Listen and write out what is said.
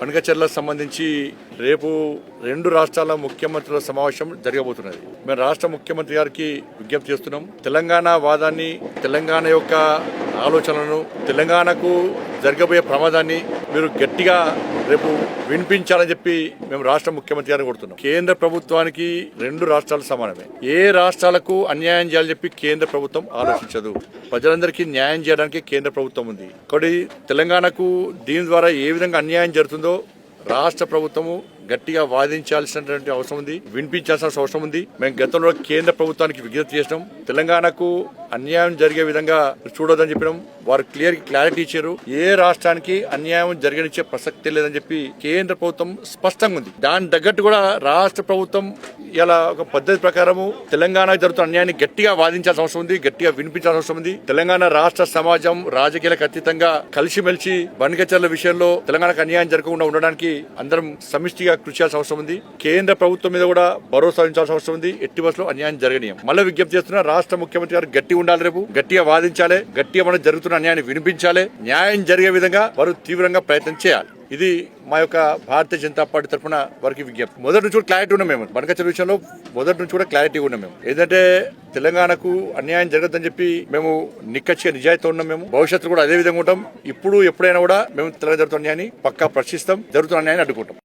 పనకచెర్లకు సంబంధించి రేపు రెండు రాష్ట్రాల ముఖ్యమంత్రుల సమావేశం జరగబోతున్నది. మేము రాష్ట్ర ముఖ్యమంత్రి గారికి విజ్ఞప్తి చేస్తున్నాం. తెలంగాణ వాదాన్ని తెలంగాణ యొక్క ఆలోచనలను తెలంగాణకు జరగబోయే ప్రమాదాన్ని మీరు గట్టిగా రేపు వినిపించాలని చెప్పి మేము రాష్ట్ర ముఖ్యమంత్రి గారిని కొడుతున్నాం కేంద్ర ప్రభుత్వానికి రెండు రాష్ట్రాలు సమానమే. ఏ రాష్ట్రాలకు అన్యాయం చేయాలని చెప్పి కేంద్ర ప్రభుత్వం ఆలోచించదు. ప్రజలందరికీ న్యాయం చేయడానికి కేంద్ర ప్రభుత్వం ఉంది. కాబట్టి తెలంగాణకు దీని ద్వారా ఏ విధంగా అన్యాయం జరుగుతుందో రాష్ట్ర ప్రభుత్వము గట్టిగా వాదించాల్సినటువంటి అవసరం ఉంది వినిపించాల్సిన అవసరం ఉంది. మేము గతంలో కేంద్ర ప్రభుత్వానికి విజ్ఞప్తి చేసినాం. తెలంగాణకు అన్యాయం జరిగే విధంగా చూడొద్దని చెప్పినాం. వారు క్లియర్ క్లారిటీ ఇచ్చారు. ఏ రాష్ట్రానికి అన్యాయం జరిగనిచ్చే ప్రసక్తి లేదని చెప్పి కేంద్ర ప్రభుత్వం స్పష్టంగా ఉంది. దాని తగ్గట్టు కూడా రాష్ట్ర ప్రభుత్వం ఇలా ఒక పద్ధతి ప్రకారము తెలంగాణ జరుగుతున్న అన్యాయాన్ని గట్టిగా వాదించాల్సిన అవసరం ఉంది గట్టిగా వినిపించాల్సిన అవసరం ఉంది. తెలంగాణ రాష్ట్ర సమాజం రాజకీయాలకు అతీతంగా కలిసిమెలిసి బనికచర్ల విషయంలో తెలంగాణకు అన్యాయం జరగకుండా ఉండడానికి అందరం సమిష్టిగా కృషి చేయాల్సిన అవసరం ఉంది. కేంద్ర ప్రభుత్వం మీద కూడా భరోసా ఉంచాల్సిన అవసరం ఉంది. ఎట్టి బస్సులో అన్యాయం జరగనీయం. మళ్ళీ విజ్ఞప్తి చేస్తున్నా రాష్ట్ర ముఖ్యమంత్రి గారు గట్టి ఉండాలి రేపు. గట్టిగా వాదించాలి. గట్టిగా మనం జరుగుతున్న అన్యాయాన్ని వినిపించాలి. న్యాయం జరిగే విధంగా వారు తీవ్రంగా ప్రయత్నం చేయాలి. ఇది మా యొక్క భారతీయ జనతా పార్టీ తరఫున వారికి విజ్ఞప్తి. మొదటి నుంచి కూడా క్లారిటీ ఉన్నాం మేము. బనకచర విషయంలో మొదటి నుంచి కూడా క్లారిటీ ఉన్నాం మేము. ఏంటంటే తెలంగాణకు అన్యాయం జరగదని చెప్పి మేము నిక్కచ్చిగా నిజాయితీ ఉన్నాం మేము. భవిష్యత్తు కూడా అదే విధంగా ఉంటాం. ఇప్పుడు ఎప్పుడైనా కూడా మేము తెలంగాణ జరుగుతున్న అన్యాయాన్ని పక్కా ప్రశ్నిస్తాం. జరుగుతున్న అన్యాయాన్ని అడ్డుకుంటాం.